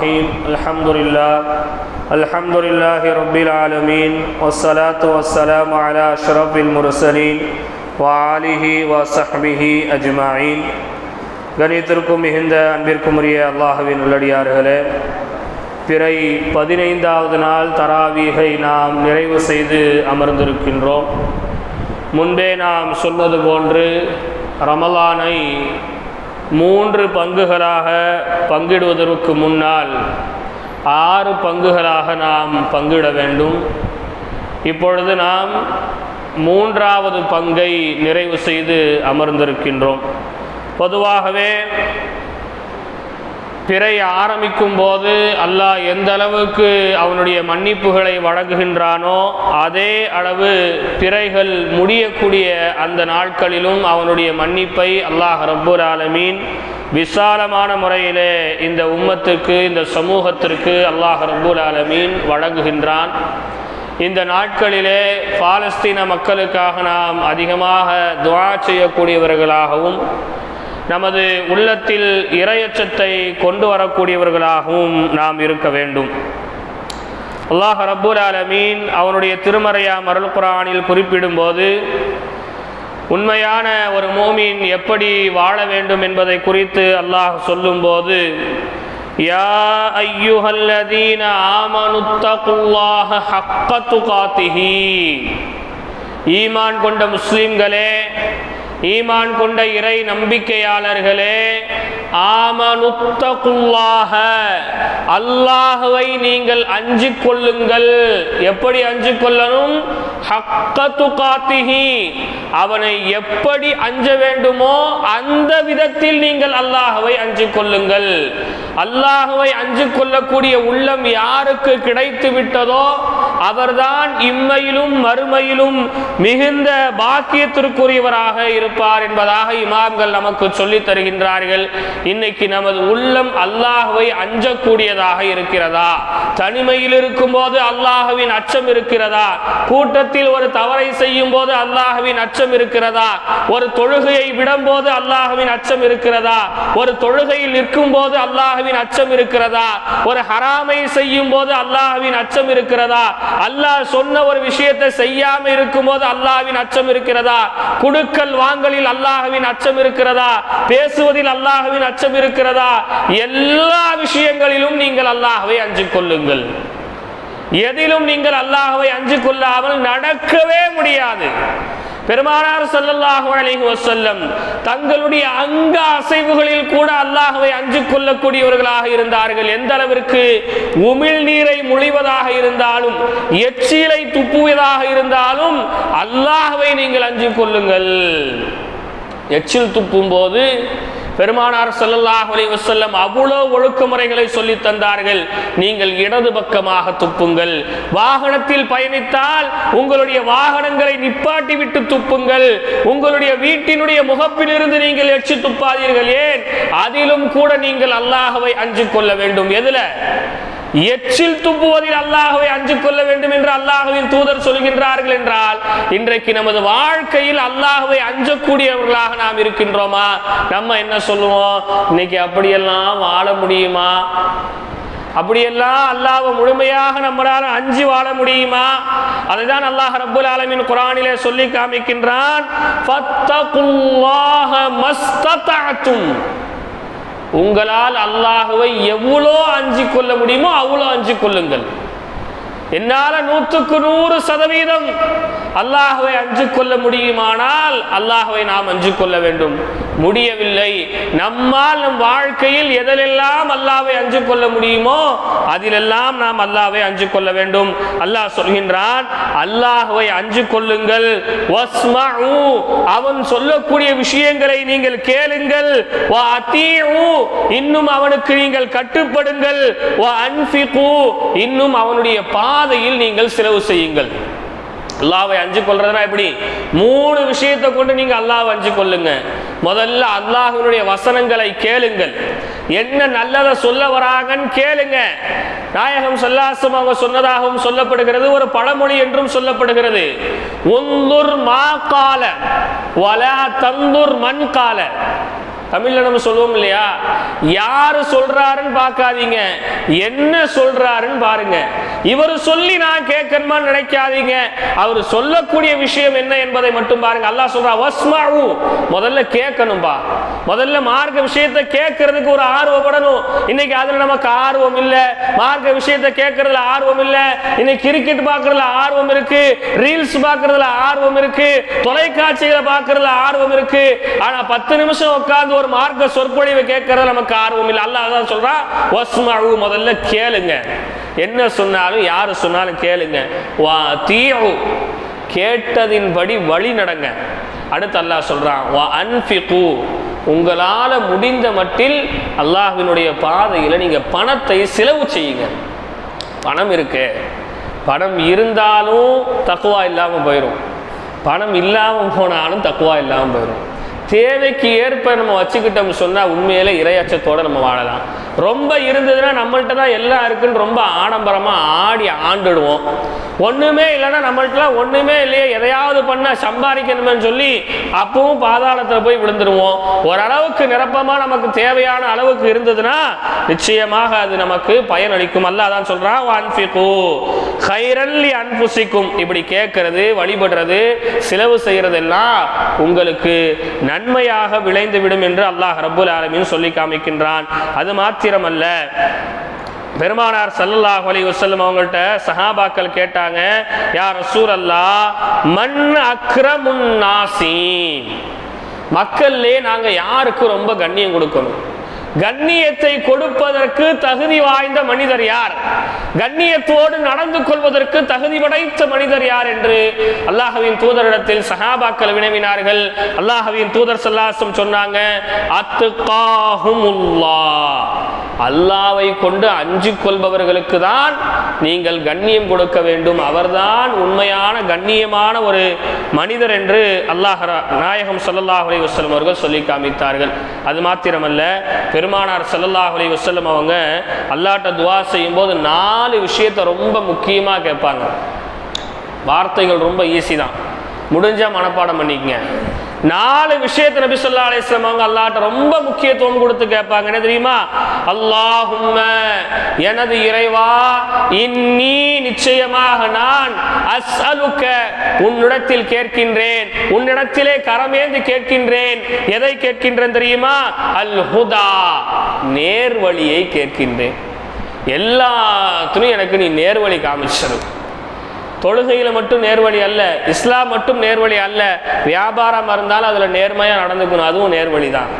الرحيم الحمد لله الحمد لله رب العالمين والصلاة والسلام على أشرف المرسلين وآله وصحبه أجمعين கணித்திற்கும் மிகுந்த அன்பிற்கும் உரிய அல்லாஹுவின் உள்ளடியார்களே பிறை பதினைந்தாவது நாள் தராவீகை நாம் நிறைவு செய்து அமர்ந்திருக்கின்றோம் முன்பே நாம் சொன்னது போன்று ரமலானை மூன்று பங்குகளாக பங்கிடுவதற்கு முன்னால் ஆறு பங்குகளாக நாம் பங்கிட வேண்டும். இப்பொழுது நாம் மூன்றாவது பங்கை நிறைவு செய்து அமர்ந்திருக்கின்றோம். பொதுவாகவே பிறை ஆரம்பிக்கும் போது அல்லாஹ் எந்த அளவுக்கு அவனுடைய மன்னிப்புகளை வழங்குகின்றானோ அதே அளவு பிறைகள் முடியக்கூடிய அந்த நாட்களிலும் அவனுடைய மன்னிப்பை அல்லாஹ் ரப்பூர் ஆலமீன் விசாலமான முறையிலே இந்த உம்மத்துக்கு இந்த சமூகத்திற்கு அல்லாஹ் ரப்புல் ஆலமீன் வழங்குகின்றான். இந்த நாட்களிலே பாலஸ்தீன மக்களுக்காக நாம் அதிகமாக துவா செய்யக்கூடியவர்களாகவும் நமது உள்ளத்தில் இரையச்சத்தை கொண்டு வரக்கூடியவர்களாகவும் நாம் இருக்க வேண்டும். அல்லாஹ் ரப்புல் ஆலமீன் அவனுடைய திருமறையா மருள் குரானில் குறிப்பிடும்போது உண்மையான ஒரு மோமீன் எப்படி வாழ வேண்டும் என்பதை குறித்து அல்லாஹ் சொல்லும்போது யா ஐயுஹல்லதீன ஆமனுத்தகுல்லாஹ ஹக்க துகாத்திஹி. ஈமான் கொண்ட முஸ்லிம்களே ஈமான் கொண்ட இறை நம்பிக்கையாளர்களே ஆமனுத்தகுல்லாக அல்லாஹுவை நீங்கள் அஞ்சு கொள்ளுங்கள். எப்படி அஞ்சு கொள்ளணும்? ஹக்கத்து அவனை எப்படி அஞ்ச வேண்டுமோ அந்த விதத்தில் நீங்கள் அல்லாஹுவை அஞ்சு கொள்ளுங்கள். அல்லாஹுவை அஞ்சு கொள்ளக்கூடிய உள்ளம் யாருக்கு கிடைத்து விட்டதோ அவர்தான் இம்மையிலும் மறுமையிலும் மிகுந்த பாக்கியத்திற்குரியவராக இருப்பார் என்பதாக இமாம்கள் நமக்கு சொல்லி தருகின்றார்கள். இன்னைக்கு நமது உள்ளம் அல்லாஹுவை அஞ்சக்கூடியதாக இருக்கிறதா? தனிமையில் இருக்கும் போது அல்லாஹுவின் அச்சம் இருக்கிறதா? கூட்டத்தில் ஒரு தவறை செய்யும் போது அல்லாஹுவின் அச்சம் இருக்கிறதா? ஒரு தொழுகையை விடும் போது அல்லாஹுவின் அச்சம் இருக்கிறதா? ஒரு தொழுகையில் நிற்கும் போது அல்லாஹ் அல்லாஹுவின் அச்சம் இருக்கிறதா? ஒரு ஹராமை செய்யும் போது அல்லாஹுவின் அச்சம் இருக்கிறதா? அல்லாஹ் சொன்ன ஒரு விஷயத்தை செய்யாம இருக்கும் போது அல்லாஹ்வின் அச்சம் இருக்கிறதா? குடுக்கல் வாங்கலில் அல்லாஹுவின் அச்சம் இருக்கிறதா? பேசுவதில் அல்லாஹுவின் அச்சம் இருக்கிறதா? எல்லா விஷயங்களிலும் நீங்கள் அல்லாஹ்வை அஞ்சு கொள்ளுங்கள். எதிலும் நீங்கள் அல்லாஹ்வை அஞ்சு கொள்ளாமல் நடக்கவே முடியாது. பெருமானார் ஸல்லல்லாஹு அலைஹி வசல்லம் தங்களுடைய அங்க அசைவுகளில் கூட அல்லாஹுவை அஞ்சு கொள்ளக்கூடியவர்களாக இருந்தார்கள். எந்த அளவிற்கு? உமிழ் நீரை முழிவதாக இருந்தாலும் எச்சிலை துப்புவதாக இருந்தாலும் அல்லாஹுவை நீங்கள் அஞ்சு கொள்ளுங்கள். எச்சில் துப்பும் போது பெருமானார் ஸல்லல்லாஹு அலைஹி வஸல்லம் அவ்வளவு ஒழுக்கமுறைகளை சொல்லி தந்தார்கள். நீங்கள் இடது பக்கமாக துப்புங்கள். வாகனத்தில் பயணித்தால் உங்களுடைய வாகனங்களை நிப்பாட்டி விட்டு துப்புங்கள். உங்களுடைய வீட்டினுடைய முகப்பிலிருந்து நீங்கள் எச்சி துப்பாதீர்கள். ஏன்? அதிலும் கூட நீங்கள் அல்லாஹவை அஞ்சு கொள்ள வேண்டும். எதுல? எச்சில் துப்புவதில் அல்லாஹுவை அஞ்சு கொள்ள வேண்டும் என்று அல்லாஹுவின் தூதர் சொல்கின்றார்கள் என்றால் இன்றைக்கு நமது வாழ்க்கையில் அல்லாஹுவை அஞ்சக்கூடியவர்களாக நாம் இருக்கின்றோமா? நம்ம என்ன சொல்லுவோம்? இன்னைக்கு அப்படியெல்லாம் வாழ முடியுமா? அப்படியெல்லாம் அல்லாஹை முழுமையாக நம்மளால் அஞ்சு வாழ முடியுமா? அதுதான் அல்லாஹ் ரபுல் ஆலமின் குரானிலே சொல்லி காமிக்கின்றான் உங்களால் அல்லாஹுவை எவ்வளோ அஞ்சு கொள்ள முடியுமோ அவ்வளோ அஞ்சிக் கொள்ளுங்கள். என்னால் நூற்றுக்கு நூறு சதவீதம் அல்லாஹுவை அஞ்சு கொள்ள முடியுமானால் அல்லாஹுவை நாம் அஞ்சு கொள்ள வேண்டும். முடியவில்லை. நம்மால் நம் வாழ்க்கையில் எதிலெல்லாம் அல்லாவை அஞ்சு கொள்ள முடியுமோ அதிலெல்லாம் நாம் அல்லாவை அஞ்சு கொள்ள வேண்டும். அல்லாஹ் சொல்கின்றான் அல்லாஹுவை அஞ்சு கொள்ளுங்கள். அவன் சொல்லக்கூடிய விஷயங்களை நீங்கள் கேளுங்கள். இன்னும் அவனுக்கு நீங்கள் கட்டுப்படுங்கள். இன்னும் அவனுடைய பாதையில் நீங்கள் செலவு செய்யுங்கள். அல்லாவை அஞ்சு கொள்றதுனா எப்படி? மூணு விஷயத்தை கொண்டு நீங்க அல்லாஹ் அஞ்சு கொள்ளுங்க முதல்ல அல்லாஹனுடைய வசனங்களை கேளுங்கள். என்ன நல்லதை சொல்ல வராங்கன்னு கேளுங்க. நாயகம் சொல்லாசம் அவங்க சொன்னதாகவும் சொல்லப்படுகிறது ஒரு பழமொழி என்றும் சொல்லப்படுகிறது. உந்துர் மா கால வல தந்துர் மண் கால தமிழ்ல நம்ம சொல்லுவோம் இல்லையா? யாரு சொல்றாருன்னு பார்க்காதீங்க. என்ன சொல்றாருன்னு பாருங்க. இவர் சொல்லி நான் கேட்கணுமா நினைக்காதீங்க. அவர் சொல்லக்கூடிய விஷயம் என்ன என்பதை மட்டும் பாருங்க. அல்லா சொல்றா வஸ்மாவு முதல்ல கேட்கணும்பா. முதல்ல மார்க்க விஷயத்தை கேட்கறதுக்கு ஒரு ஆர்வப்படணும் இன்னைக்கு அதுல நமக்கு ஆர்வம் இல்ல. மார்க்க விஷயத்தை கேட்கறதுல ஆர்வம் இல்ல. இன்னைக்கு கிரிக்கெட் பார்க்கறதுல ஆர்வம் இருக்கு. ரீல்ஸ் பார்க்கறதுல ஆர்வம் இருக்கு. தொலைக்காட்சிகளை பார்க்கறதுல ஆர்வம் இருக்கு. ஆனா பத்து நிமிஷம் உட்கார்ந்து ஒரு மார்க்க சொற்பொழிவை கேட்கறது நமக்கு ஆர்வம் இல்லை. அல்லாஹ் அதான் சொல்றான் வஸ்மாவு முதல்ல கேளுங்க. என்ன சொன்னாலும் யாரு சொன்னாலும் கேளுங்க. வா தீவு கேட்டதின்படி வழி நடங்க. அடுத்து அல்லாஹ் சொல்றான் வா அன்ஃபிகு உங்களால் முடிந்த மட்டில் அல்லாஹினுடைய பாதையில் நீங்கள் பணத்தை செலவு செய்யுங்க. பணம் இருக்கு. பணம் இருந்தாலும் தக்குவா இல்லாமல் போயிடும் பணம் இல்லாமல் போனாலும் தக்குவா இல்லாமல் போயிடும் தேவைக்கு ஏற்ப நம்ம வச்சுக்கிட்டோம்னு சொன்னால் உண்மையில இரையச்சத்தோட நம்ம வாழலாம். ரொம்ப இருந்ததுன்னா நம்மள்கிட்ட தான் எல்லாம் இருக்குன்னு ரொம்ப ஆடம்பரமாக ஆடி ஆண்டுடுவோம். ஒன்றுமே இல்லைன்னா நம்மள்கிட்டலாம் ஒன்றுமே இல்லையே. எதையாவது பண்ண சம்பாதிக்கணுமேன்னு சொல்லி அப்பவும் பாதாளத்தில் போய் விழுந்துருவோம். ஓரளவுக்கு நிரப்பமாக நமக்கு தேவையான அளவுக்கு இருந்ததுன்னா நிச்சயமாக அது நமக்கு பயனளிக்கும். அல்ல அதான் சொல்கிறான் வான்ஃபிகூ ஹைரல்லி அன்புசிக்கும். இப்படி கேட்கறது வழிபடுறது செலவு செய்யறதெல்லாம் உங்களுக்கு நன்மையாக விளைந்து விடும் என்று அல்லாஹ் ரபுல் ஆலமின் சொல்லி காமிக்கின்றான். அது மாத்திரமல்ல பெருமானார் சல்லல்லாஹு அலி வசல்லம் அவங்கள்ட்ட சஹாபாக்கள் கேட்டாங்க யார் ரசூல் அல்லாஹ் மன் அக்ரமுன் நாசி மக்கள்லே நாங்கள் யாருக்கு ரொம்ப கண்ணியம் கொடுக்கணும்? கண்ணியத்தை கொடுப்பதற்கு தகுதி வாய்ந்த மனிதர் யார்? கண்ணியத்தோடு நடந்து கொள்வதற்கு தகுதி படைத்த மனிதர் யார் என்று அல்லாஹவின் தூதரிடத்தில் சஹாபாக்கள் வினவினார்கள். அல்லாஹவின் தூதர் சல்லாசம் சொன்னாங்க அத்துகாஹுமுல்லா அல்லாவை கொண்டு அஞ்சு கொள்பவர்களுக்கு தான் நீங்கள் கண்ணியம் கொடுக்க வேண்டும். அவர்தான் உண்மையான கண்ணியமான ஒரு மனிதர் என்று அல்லாஹ் நாயகம் சல்லாஹ் அலி வஸல்லம் அவர்கள் சொல்லி காமித்தார்கள். அது மாத்திரமல்ல பெருமானார் சல்லாஹ் அலி வஸல்லம் அவங்க அல்லாட்ட துவா செய்யும்போது நாலு விஷயத்தை ரொம்ப முக்கியமாக கேட்பாங்க. வார்த்தைகள் ரொம்ப ஈஸி தான். முடிஞ்சால் மனப்பாடம் பண்ணிக்கங்க. நாலு விஷயத்தை நபி சொல்லா அலிஸ்லாம் அவங்க அல்லாட்ட ரொம்ப முக்கியத்துவம் கொடுத்து கேட்பாங்க. என்ன தெரியுமா? அல்லாஹும்ம எனது இறைவா இன்னி நிச்சயமாக நான் அஸ்அலுக்க உன்னிடத்தில் கேட்கின்றேன். உன்னிடத்திலே கரமேந்து கேட்கின்றேன். எதை கேட்கின்றேன் தெரியுமா? அல் ஹுதா நேர்வழியை கேட்கின்றேன். எல்லாத்துலையும் எனக்கு நீ நேர்வழி காமிச்சிரு. தொழுகையில் மட்டும் நேர்வழி அல்ல இஸ்லாம் மட்டும் நேர்வழி அல்ல வியாபாரம் இருந்தாலும் அதில் நேர்மையாக நடந்துக்கணும் அதுவும் நேர்வழி தான்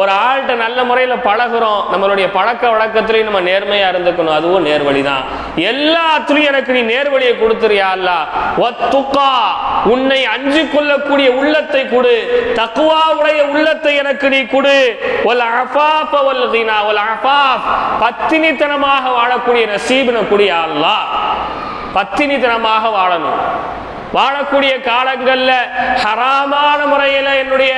ஒரு ஆள்கிட்ட நல்ல முறையில் பழகுறோம் நம்மளுடைய பழக்க வழக்கத்திலையும் நம்ம நேர்மையாக இருந்துக்கணும் அதுவும் நேர்வழி தான் எல்லாத்துலையும் எனக்கு நீ நேர்வழியை கொடுத்துறியா அல்ல? ஒத்துக்கா உன்னை அஞ்சு கொள்ளக்கூடிய உள்ளத்தை கொடு தக்குவாவுடைய உள்ளத்தை எனக்கு நீ கொடு. ஒல் அஃபாப் ஒல் தீனா ஒல் அஃபாப் பத்தினித்தனமாக வாழக்கூடிய நசீபின குடியா பத்தினி தினமாக வாழணும். வாழக்கூடிய காலங்களில் ஹராமான முறையில் என்னுடைய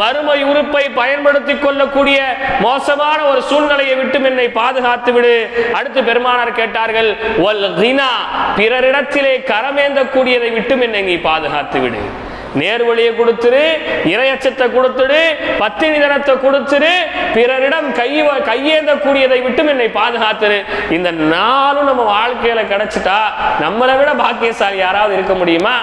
மறுமை உறுப்பை பயன்படுத்தி கொள்ளக்கூடிய மோசமான ஒரு சூழ்நிலையை விட்டு என்னை பாதுகாத்து விடு. அடுத்து பெருமானார் கேட்டார்கள் ஒல் பிறரிடத்திலே கரமேந்தக்கூடியதை விட்டு என்னை நீ பாதுகாத்து விடு. நேர்வழியை கொடுத்துரு இரையச்சத்தை கொடுத்துடு பத்தினி தனத்தை கொடுத்துரு பிறரிடம் கை கையேந்தக்கூடியதை விட்டும் என்னை பாதுகாத்துரு. இந்த நாளும் நம்ம வாழ்க்கையில கிடைச்சிட்டா நம்மளை விட பாக்கியசாலி யாராவது இருக்க முடியுமா?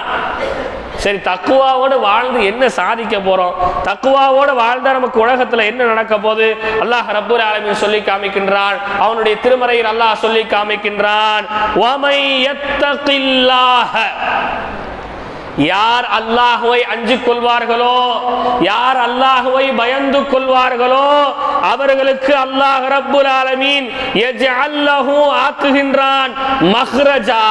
சரி தக்குவாவோடு வாழ்ந்து என்ன சாதிக்க போறோம்? தக்குவாவோடு வாழ்ந்தா நமக்கு உலகத்துல என்ன நடக்க போகுது? அல்லாஹ் ரப்பூர் ஆலமி சொல்லி காமிக்கின்றான். அவனுடைய திருமறையில் அல்லாஹ் சொல்லி காமிக்கின்றான். யார் அல்லாஹுவை அஞ்சு கொள்வார்களோ யார் அல்லாஹுவை பயந்து கொள்வார்களோ அவர்களுக்கு அல்லாஹ் ரப்புல் ஆலமீன் யஜ்அல்லஹு ஆக்குகின்றான். மஹ்ரஜா.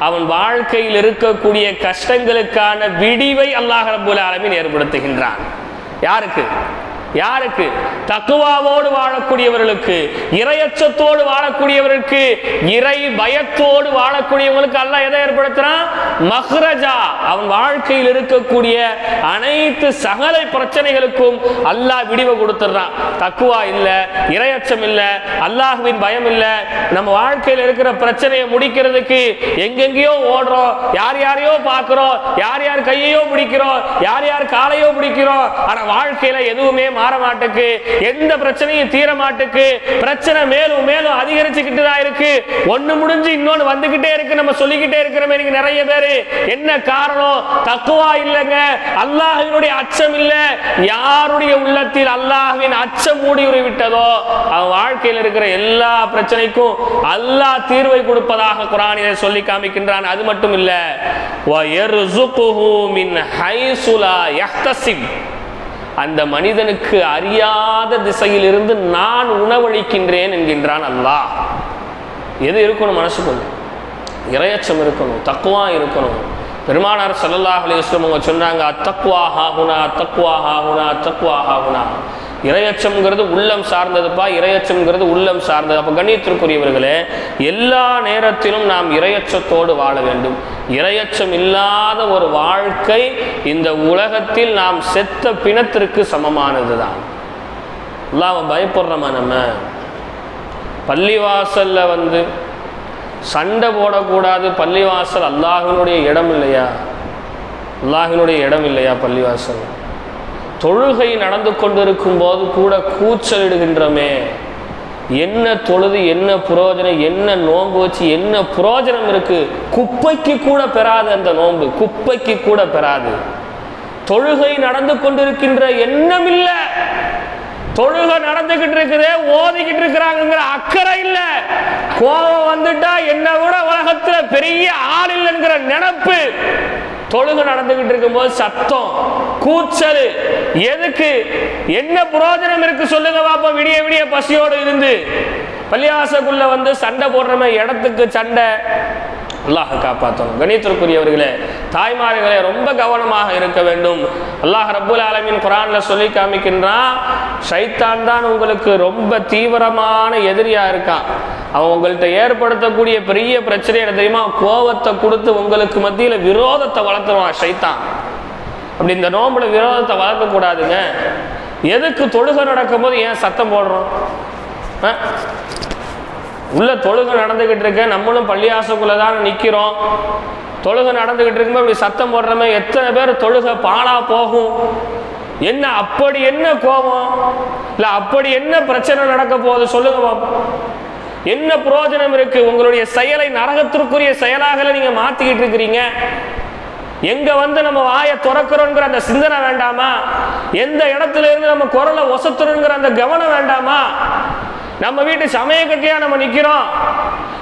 அவன் வாழ்க்கையில் இருக்கக்கூடிய கஷ்டங்களுக்கான விடிவை அல்லாஹ் ரப்புல் ஆலமீன் ஏற்படுத்துகின்றான். யாருக்கு? யாருக்கு? தக்குவாவோடு வாழக்கூடியவர்களுக்கு இரையச்சத்தோடு வாழக்கூடியவர்களுக்கு இறை பயத்தோடு வாழக்கூடியவங்களுக்கு அல்லாஹ் எதை ஏற்படுத்துறான்? மஹ்ரஜா அவன் வாழ்க்கையில் இருக்கக்கூடிய அனைத்து சகல பிரச்சனைகளுக்கும் அல்லாஹ் விடிவை கொடுத்துடுறான். தக்குவா இல்ல இரையச்சம் இல்ல அல்லாஹுவின் பயம் இல்ல. நம்ம வாழ்க்கையில் இருக்கிற பிரச்சனையை முடிக்கிறதுக்கு எங்கெங்கேயோ ஓடுறோம். யார் யாரையோ பார்க்கிறோம். யார் யார் கையையோ பிடிக்கிறோம். யார் யார் காலையோ பிடிக்கிறோம். ஆனா வாழ்க்கையில எதுவுமே மாற மாட்டுக்கு எந்த பிரச்சனையும் தீர மாட்டுக்கு பிரச்சனை மேலும் மேலும் அதிகரிச்சுக்கிட்டு தான் இருக்கு. ஒண்ணு முடிஞ்சு இன்னொன்னு வந்துகிட்டே இருக்கு நம்ம சொல்லிக்கிட்டே இருக்கிற மாதிரி நிறைய பேரு. என்ன காரணம்? தக்குவா இல்லைங்க. அல்லாஹினுடைய அச்சம் இல்ல. யாருடைய உள்ளத்தில் அல்லாஹின் அச்சம் மூடியுறி விட்டதோ அவன் வாழ்க்கையில் இருக்கிற எல்லா பிரச்சனைக்கும் அல்லாஹ் தீர்வை கொடுப்பதாக குரானிலே சொல்லி காமிக்கின்றான். அது மட்டும் இல்ல அந்த மனிதனுக்கு அறியாத திசையிலிருந்து நான் உணவளிக்கின்றேன் என்கின்றான் அல்லாஹ். எது இருக்கணும் மனசுக்குள்ள இறையச்சம் இருக்கணும் தக்குவா இருக்கணும். பெருமானார் ஸல்லல்லாஹு அலைஹி அவங்க சொன்னாங்க அத்தக்குவா ஹாகுனா அத்தக்குவா ஹாகுனா அத்தக்குவா ஹாகுனா இரையச்சம்ங்கிறது உள்ளம் சார்ந்ததுப்பா இரையச்சம்ங்கிறது உள்ளம் சார்ந்தது. அப்போ கண்ணியத்திற்குரியவர்களே எல்லா நேரத்திலும் நாம் இரையச்சத்தோடு வாழ வேண்டும். இரையச்சம் இல்லாத ஒரு வாழ்க்கை இந்த உலகத்தில் நாம் செத்த பிணத்திற்கு சமமானது தான் அல்லாஹ் பயப்படுறோமா நம்ம? பள்ளிவாசலில் வந்து சண்டை போடக்கூடாது பள்ளிவாசல் அல்லாஹினுடைய இடம் இல்லையா? அல்லாஹினுடைய இடம் இல்லையா பள்ளிவாசல்? தொழுகை நடந்து கொண்டிருக்கும் போது கூட கூச்சலிடுகின்றோமே. என்ன தொழுது என்ன புரோஜனம் என்ன நோன்பு வச்சு என்ன புரோஜனம் இருக்கு? குப்பைக்கு கூட பெறாது அந்த நோன்பு. குப்பைக்கு கூட பெறாது. தொழுகை நடந்து கொண்டிருக்கின்ற எண்ணம் இல்லை. தொழுகை நடந்துகிட்டு இருக்குதே ஓதிக்கிட்டு இருக்கிறாங்கிற அக்கறை இல்ல. கோபம் வந்துட்டா என்னை விட உலகத்துல பெரிய ஆள் இல்லைங்கிற நினப்பு. தொழுகு நடந்துகிட்டு இருக்கும்போது சத்தம் கூச்சல். எதுக்கு? என்ன புரோஜனம் இருக்கு சொல்லுங்க பாப்போம். விடிய விடிய பசியோடு இருந்து. பள்ளியாசக்குள்ள வந்து சண்டை போடுறமே இடத்துக்கு சண்டை. அல்லாஹ் காப்பாற்றணும் கணித்திற்குரியவர்களே தாய்மார்களே ரொம்ப கவனமாக இருக்க வேண்டும். அல்லாஹ் ரபுல் ஆலமின் குரான்ல சொல்லி காமிக்கின்றான் ஷைத்தான் தான் உங்களுக்கு ரொம்ப தீவிரமான எதிரியா இருக்கான். அவன் உங்கள்கிட்ட ஏற்படுத்தக்கூடிய பெரிய பிரச்சனை என்ன தெரியுமா? கோவத்தை கொடுத்து உங்களுக்கு மத்தியில விரோதத்தை வளர்த்துருவான் சைத்தான் அப்படி இந்த நோம்புல விரோதத்தை வளர்க்க கூடாதுங்க எதுக்கு தொழுகை நடக்கும்போது ஏன் சத்தம் போடுறோம்? ஆ? உள்ள தொழுகை நடந்துகிட்டு இருக்க. நம்மளும் பள்ளியாசக்குள்ள தான் நிக்கிறோம். தொழுகை நடந்துகிட்டு இருக்கும்போது இப்படி சத்தம் போடுறமே எத்தனை பேர் தொழுகை பாழா போகும்? என்ன அப்படி என்ன கோபம்? இல்ல அப்படி என்ன பிரச்சனை நடக்க போகுது சொல்லுங்க பாப்போம். என்ன பிரயோஜனம் இருக்கு? உங்களுடைய செயலை நரகத்திற்குரிய செயலாக நீங்க மாத்திக்கிட்டு இருக்கிறீங்க. எங்க வந்து நம்ம வாயை திறக்கிறோங்கிற அந்த சிந்தனை வேண்டாமா? எந்த இடத்துல இருந்து நம்ம குரலை ஒசத்துறோங்கிற அந்த கவனம் வேண்டாமா? நம்ம வீட்டு சமயக்கட்டியா நம்ம நிக்கிறோம்.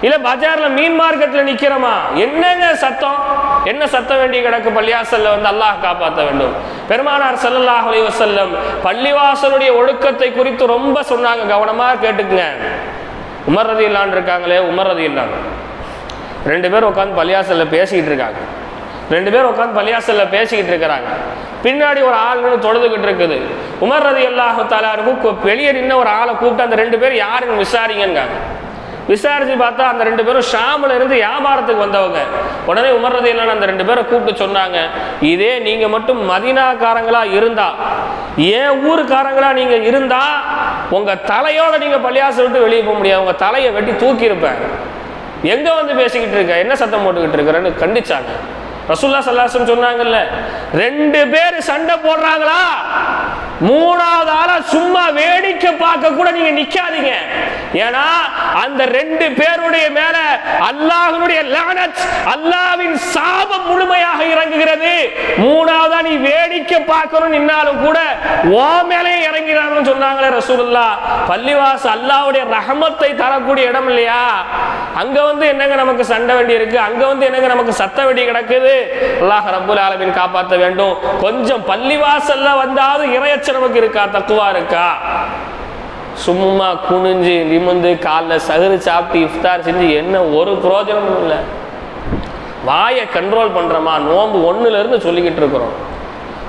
இல்ல பஜார்ல மீன் மார்க்கெட்ல நிக்கிறோமா? என்னங்க சத்தம்? என்ன சத்தம் வேண்டிய கிடக்கு? பள்ளியாசல்ல வந்து அல்லாஹ் காப்பாற்ற வேண்டும். பெருமானார் ஸல்லல்லாஹு அலைஹி வஸல்லம் பள்ளிவாசலுடைய ஒழுக்கத்தை குறித்து ரொம்ப சொன்னாங்க. கவனமா கேட்டுக்குங்க. உமர் ரதி இல்லான் இருக்காங்களே உமர் ரதி இல்லான் ரெண்டு பேர் உட்காந்து பள்ளியாசல்ல பேசிக்கிட்டு இருக்காங்க. ரெண்டு பேர் உட்காந்து பள்ளியாசல்ல பேசிக்கிட்டு இருக்கிறாங்க. பின்னாடி ஒரு ஆள் நின்று தொழுதுகிட்டு இருக்குது. உமர் ரதி அல்லாஹு தாலாருக்கும் வெளியே நின்று ஒரு ஆளை கூப்பிட்டு அந்த ரெண்டு பேர் யாருன்னு விசாரிங்கன்னாங்க. விசாரிச்சு பார்த்தா அந்த ரெண்டு பேரும் ஷாமில் இருந்து வியாபாரத்துக்கு வந்தவங்க. உடனே உமர்றது இல்லைன்னு அந்த ரெண்டு பேரை கூப்பிட்டு சொன்னாங்க இதே நீங்கள் மட்டும் மதினாக்காரங்களா இருந்தா ஏன் ஊருக்காரங்களா நீங்கள் இருந்தா உங்க தலையோட நீங்கள் பள்ளியாசல் விட்டு வெளியே போக முடியாது உங்க தலையை வெட்டி தூக்கியிருப்பேன். எங்கே எங்க வந்து பேசிக்கிட்டு இருக்க? என்ன சத்தம் போட்டுக்கிட்டு இருக்கிறேன்னு கண்டிச்சாங்க. ரசுல்லா சல்லாசம் சொன்னாங்கல்ல ரெண்டு பேர் சண்டை போடுறாங்களா? மூணாவது ஆளா சும்மா வேடிக்கை பார்க்க கூட நீங்க நிக்காதீங்க. ஏன்னா அந்த ரெண்டு பேருடைய மேல அல்லாஹனுடைய லானத் அல்லாஹ்வின் சாபம் முழுமையாக இறங்குகிறது. மூணாவதா நீ வேடிக்கை பார்க்கணும் நின்னாலும் கூட ஓ மேலே இறங்கிறான்னு சொன்னாங்களே ரசூலுல்லா பள்ளிவாஸ் அல்லாவுடைய ரஹமத்தை தரக்கூடிய இடம் இல்லையா? அங்க வந்து என்னங்க நமக்கு சண்டை வேண்டி இருக்கு? அங்க வந்து என்னங்க நமக்கு சத்த வெடி கிடக்குது? அல்லாஹ் ரபுல் ஆலமின் காப்பாற்ற வேண்டும். கொஞ்சம் பள்ளிவாசல்ல வந்தாவது இறையச்ச நமக்கு இருக்கா? தக்குவா இருக்கா? சும்மா குனிஞ்சு நிமிந்து காலில் சகுறு சாப்பிட்டு இஃப்தார் செஞ்சு என்ன ஒரு பிரயோஜனமும் இல்லை. வாயை கண்ட்ரோல் பண்ணுறோமா நோன்பு ஒன்றுலேருந்து சொல்லிக்கிட்டு இருக்கிறோம்.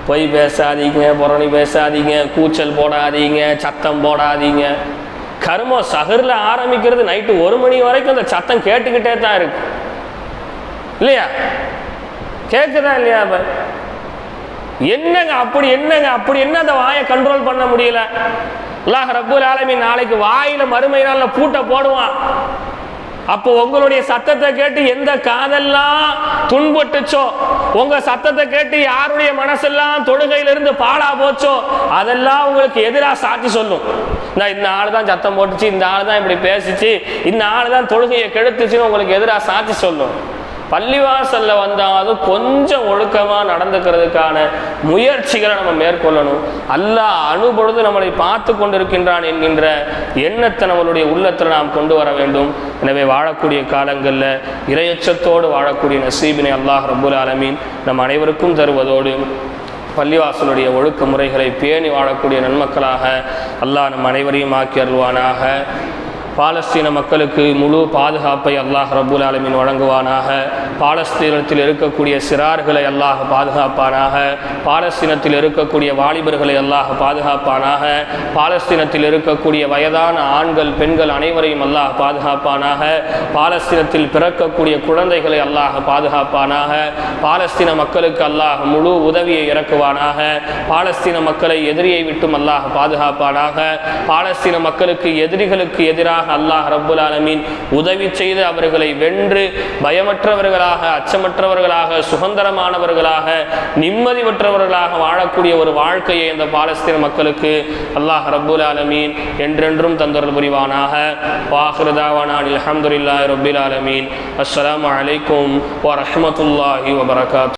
பொய் பேசாதீங்க புறணி பேசாதீங்க கூச்சல் போடாதீங்க சத்தம் போடாதீங்க. கருமம் சகரில் ஆரம்பிக்கிறது நைட்டு ஒரு மணி வரைக்கும் அந்த சத்தம் கேட்டுக்கிட்டே தான் இருக்கு. இல்லையா? கேட்குதா இல்லையா அப்போ? என்னங்க அப்படி என்னங்க அப்படி என்ன அந்த வாயை கண்ட்ரோல் பண்ண முடியல? அல்லாஹ் ரப்பூல் ஆலமி நாளைக்கு வாயில மறுமை நாளில் பூட்டை போடுவான். அப்போ உங்களுடைய சத்தத்தை கேட்டு எந்த காதெல்லாம் துன்பட்டுச்சோ? உங்க சத்தத்தை கேட்டு யாருடைய மனசெல்லாம் தொழுகையிலிருந்து பாழா போச்சோ? அதெல்லாம் உங்களுக்கு எதிராக சாட்சி சொல்லும். நான் இந்த ஆள் தான் சத்தம் போட்டுச்சு இந்த ஆள் தான் இப்படி பேசிச்சு இந்த ஆள் தான் தொழுகையை கெடுத்துச்சுன்னு உங்களுக்கு எதிராக சாட்சி சொல்லும். பள்ளிவாசல்ல வந்தாலும் கொஞ்சம் ஒழுக்கமா நடந்துக்கிறதுக்கான முயற்சிகளை நம்ம மேற்கொள்ளணும். அல்லாஹ் அணுபொழுது நம்மளை பார்த்து கொண்டிருக்கின்றான் என்கின்ற எண்ணத்தை நம்மளுடைய உள்ளத்தில் நாம் கொண்டு வர வேண்டும். எனவே வாழக்கூடிய காலங்களில் இரையச்சத்தோடு வாழக்கூடிய நசீபினை அல்லாஹ் ரபுல் ஆலமீன் நம் அனைவருக்கும் தருவதோடு பள்ளிவாசலுடைய ஒழுக்க முறைகளை பேணி வாழக்கூடிய நன்மக்களாக அல்லாஹ் நம் அனைவரையும் ஆக்கி அருள்வானாக. பாலஸ்தீன மக்களுக்கு முழு பாதுகாப்பை அல்லாஹ் ரபுல் ஆலமின் வழங்குவானாக. பாலஸ்தீனத்தில் இருக்கக்கூடிய சிறார்களை அல்லாஹ் பாதுகாப்பானாக. பாலஸ்தீனத்தில் இருக்கக்கூடிய வாலிபர்களை அல்லாஹ் பாதுகாப்பானாக. பாலஸ்தீனத்தில் இருக்கக்கூடிய வயதான ஆண்கள் பெண்கள் அனைவரையும் அல்லாஹ் பாதுகாப்பானாக. பாலஸ்தீனத்தில் பிறக்கக்கூடிய குழந்தைகளை அல்லாஹ் பாதுகாப்பானாக. பாலஸ்தீன மக்களுக்கு அல்லாஹ் முழு உதவியை இறக்குவானாக. பாலஸ்தீன மக்களை எதிரியை விட்டும் அல்லாஹ் பாதுகாப்பானாக. பாலஸ்தீன மக்களுக்கு எதிரிகளுக்கு எதிராக அல்லாஹ் ரப்புல் ஆலமீன் உதவி செய்து அவர்களை வென்று பயமற்றவர்களாக அச்சமற்றவர்களாக சுதந்திரமானவர்களாக நிம்மதி பெற்றவர்களாக வாழக்கூடிய ஒரு வாழ்க்கையை இந்த பாலஸ்தீன மக்களுக்கு அல்லாஹ் ரப்புல் ஆலமீன் என்றென்றும் தந்தொருள் புரிவானாக. வாஹிருதாவானான் அல்ஹம்துலில்லாஹி ரபுல் ஆலமீன். அஸ்லாம் வலைக்கும் வரமத்துல்லாஹி வபரகாத்